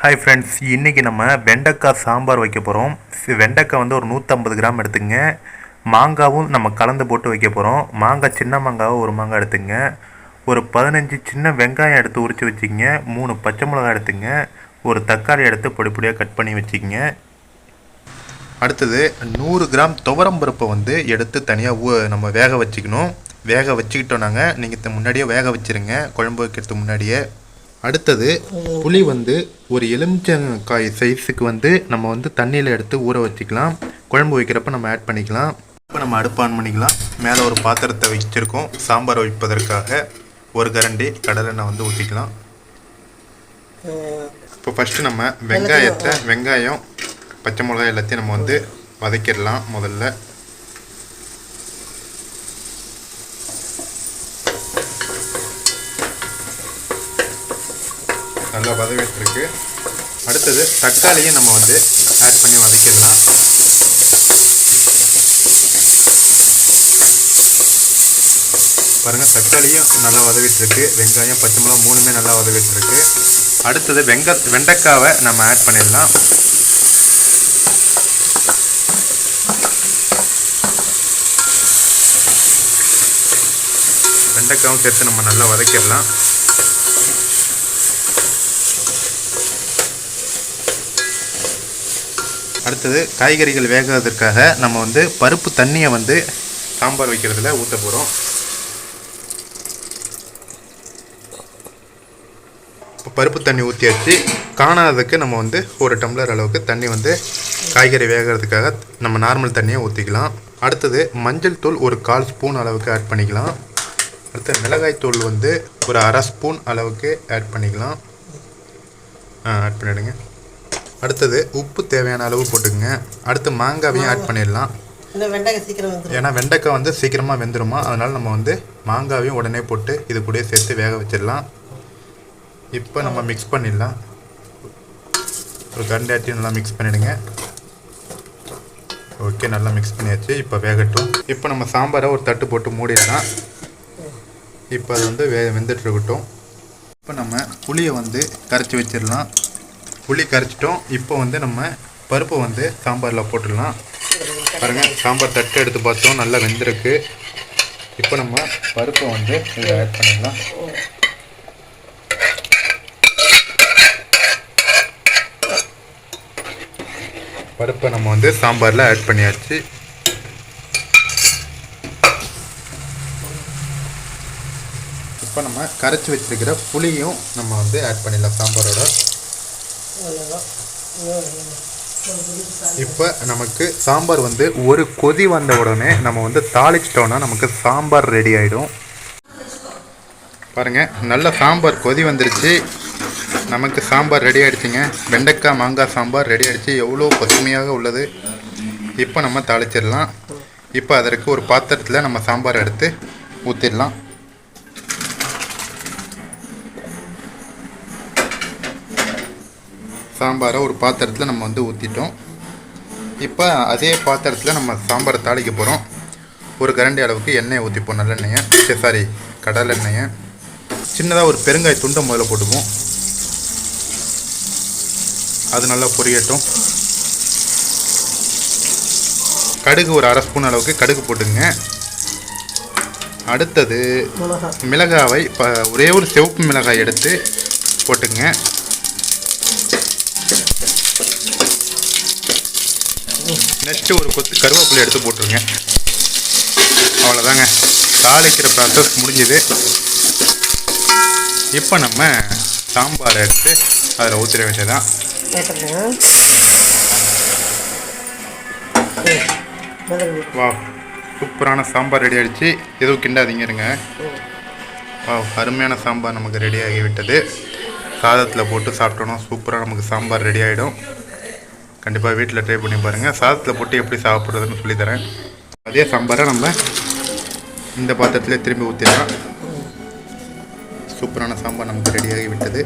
Hi friends இன்றைக்கி நம்ம வெண்டைக்காய் சாம்பார் வைக்க போகிறோம் வெண்டைக்காய் வந்து ஒரு நூற்றம்பது கிராம் எடுத்துங்க. மாங்காவும் நம்ம கலந்து போட்டு வைக்க போகிறோம் மாங்காய் சின்ன மாங்காவும் ஒரு மாங்காய் எடுத்துங்க. ஒரு பதினஞ்சு சின்ன வெங்காயம் எடுத்து உரித்து வச்சுக்கிங்க மூணு பச்சை மிளகாய் எடுத்துங்க. ஒரு தக்காளி எடுத்து பொடி பொடியாக கட் பண்ணி வச்சுக்கிங்க அடுத்தது நூறு கிராம் துவரம் பருப்பை வந்து எடுத்து தனியாக நம்ம வேக வச்சுக்கணும். வேக வச்சுக்கிட்டோம் நாங்கள் நீங்கள் முன்னாடியே வேக வச்சுருங்க. குழம்பு வைக்கிறதுக்கு முன்னாடியே. அடுத்தது புளி வந்து ஒரு எலுமிச்சங்காய் சைஸுக்கு வந்து நம்ம வந்து தண்ணியில் எடுத்து ஊற வச்சுக்கலாம். குழம்பு வைக்கிறப்ப நம்ம ஆட் பண்ணிக்கலாம். இப்போ நம்ம அடுப்பு ஆன் பண்ணிக்கலாம். மேலே ஒரு பாத்திரத்தை வச்சுருக்கோம். சாம்பார் வைப்பதற்காக ஒரு கரண்டி கடலெண்ணெய் வந்து ஊற்றிக்கலாம் இப்போ ஃபஸ்ட்டு நம்ம வெங்காயத்தை வெங்காயம் பச்சை மிளகாய் எல்லாத்தையும் நம்ம வந்து வதக்கிடலாம் முதல்ல. நல்லா வதவிட்டுருக்கு அடுத்தது தக்காளியும் நம்ம வந்து ஆட் பண்ணி வதக்கிடலாம். பாருங்கள் தக்காளியும் நல்லா வதவிட்டுருக்கு வெங்காயம் பச்சை மிளகா மூணுமே நல்லா வதவிட்டுருக்கு அடுத்தது வெங்க வெண்டைக்காவை நம்ம ஆட் பண்ணிடலாம். வெண்டைக்காவும் சேர்த்து நம்ம நல்லா வதக்கிடலாம். அடுத்தது காய்கறிகள் வேகிறதுக்காக நம்ம வந்து பருப்பு தண்ணியை வந்து சாம்பார் வைக்கிறதுல ஊற்ற போகிறோம் இப்போ பருப்பு தண்ணி ஊற்றியாச்சு காணாததுக்கு நம்ம வந்து ஒரு டம்ளர் அளவுக்கு தண்ணி வந்து காய்கறி வேகிறதுக்காக நம்ம நார்மல் தண்ணியை ஊற்றிக்கலாம் அடுத்தது மஞ்சள் தூள் ஒரு கால் ஸ்பூன் அளவுக்கு ஆட் பண்ணிக்கலாம். அடுத்து மிளகாய் தூள் வந்து ஒரு அரை ஸ்பூன் அளவுக்கு ஆட் பண்ணிக்கலாம். ஆட் பண்ணிவிடுங்க அடுத்தது உப்பு தேவையான அளவு போட்டுக்கங்க. அடுத்து மாங்காவையும் ஆட் பண்ணிடலாம். ஏன்னா வெண்டைக்காய் வந்து சீக்கிரமாக வெந்துருமா? அதனால் நம்ம வந்து மாங்காவையும் உடனே போட்டு இது கூடயே சேர்த்து வேக வச்சிடலாம். இப்போ நம்ம மிக்ஸ் பண்ணிடலாம். ஒரு கரண்டி நல்லா மிக்ஸ் பண்ணிவிடுங்க ஓகே நல்லா மிக்ஸ் பண்ணியாச்சு. இப்போ வேகட்டும். இப்போ நம்ம சாம்பாரை ஒரு தட்டு போட்டு மூடிடலாம். இப்போ அது வந்து வே வெந்துட்டு இருக்கட்டும். இப்போ நம்ம புளியை வந்து கரைச்சி வச்சிடலாம். புளி கரைச்சிட்டோம். இப்போ வந்து நம்ம பருப்பை வந்து சாம்பாரில் போட்டுடலாம். பாருங்கள் சாம்பார் தட்டு எடுத்து பார்த்தோம். நல்லா வெந்திருக்கு. இப்போ நம்ம பருப்பை வந்து இதில் ஆட் பண்ணிடலாம். பருப்பை நம்ம வந்து சாம்பாரில் ஆட் பண்ணியாச்சு. இப்போ நம்ம கரைச்சி வச்சிருக்கிற புளியும் நம்ம வந்து ஆட் பண்ணிடலாம் சாம்பாரோட. இப்போ நமக்கு சாம்பார் வந்து ஒரு கொதி வந்த உடனே நம்ம வந்து தாளிச்சிட்டோன்னா நமக்கு சாம்பார் ரெடி ஆகிடும் பாருங்கள் நல்ல சாம்பார் கொதி வந்துருச்சு. நமக்கு சாம்பார் ரெடி ஆகிடுச்சிங்க வெண்டைக்காய் மாங்காய் சாம்பார் ரெடி ஆகிடுச்சு எவ்வளோ பசுமையாக உள்ளது. இப்போ நம்ம தாளிச்சிடலாம். இப்போ அதற்கு ஒரு பாத்திரத்தில் நம்ம சாம்பார் எடுத்து ஊற்றிடலாம் சாம்பாரை ஒரு பாத்திரத்தில் நம்ம வந்து ஊற்றிட்டோம் இப்போ அதே பாத்திரத்தில் நம்ம சாம்பாரை தாளிக்க போகிறோம் ஒரு கரண்டி அளவுக்கு எண்ணெயை ஊற்றிப்போம் நல்லெண்ணெயை. சரி சாரி கடலை எண்ணெயை. சின்னதாக ஒரு பெருங்காய துண்டை முதல்ல போட்டுப்போம் அது நல்லா பொரியட்டும். கடுகு ஒரு அரை ஸ்பூன் அளவுக்கு கடுகு போட்டுங்க அடுத்தது மிளகா மிளகாவை இப்போ ஒரே ஒரு சிவப்பு மிளகாய் எடுத்து போட்டுங்க நெக்ஸ்ட்டு ஒரு கொத்து கருவேப்பிலை எடுத்து போட்டுருங்க அவ்வளோதாங்க தாளிக்கிற ப்ராசஸ் முடிஞ்சுது. இப்போ நம்ம சாம்பாரை எடுத்து அதில் ஊற்றிட வேண்டியதான் வா சூப்பரான சாம்பார் ரெடி ஆயிடுச்சு. எதுவும் கிண்டாதீங்க இருங்க. வா அருமையான சாம்பார் நமக்கு ரெடி ஆகி விட்டது. சாதத்தில் போட்டு சாப்பிட்டோன்னா சூப்பராக நமக்கு சாம்பார் ரெடி ஆகிடும் கண்டிப்பாக வீட்டில் ட்ரை பண்ணி பாருங்கள் சாதத்தில் போட்டு எப்படி சாப்பிட்றதுன்னு சொல்லித்தரேன். அதே சாம்பாரை நம்ம இந்த பாத்திரத்துலேயே திரும்பி ஊற்றிடலாம் சூப்பரான சாம்பார் நமக்கு ரெடியாகி விட்டது